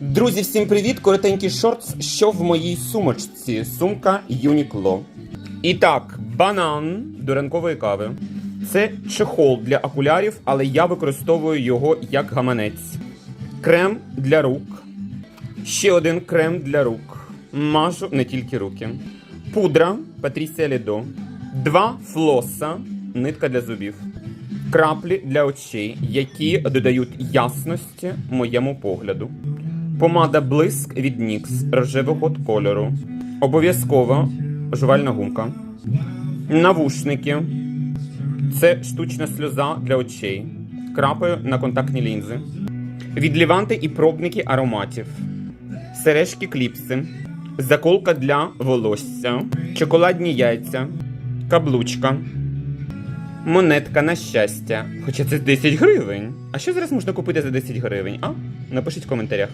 Друзі, всім привіт! Коротенький шортс, що в моїй сумочці. Сумка Uniqlo. І так, банан до ранкової кави. Це чехол для окулярів, але я використовую його як гаманець. Крем для рук. Ще один крем для рук. Мажу не тільки руки. Пудра Патрісія Лідо. Два флоса, нитка для зубів. Краплі для очей, які додають ясності моєму погляду. Помада блиск від NYX рожевого кольору. Обов'язково жувальна гумка. Навушники. Це штучна сльоза для очей. Крапаю на контактні лінзи. Відліванти і пробники ароматів. Сережки кліпси. Заколка для волосся. Чоколадні яйця. Каблучка. Монетка на щастя. Хоча це 10 гривень. А що зараз можна купити за 10 гривень? А? Напишіть в коментарях.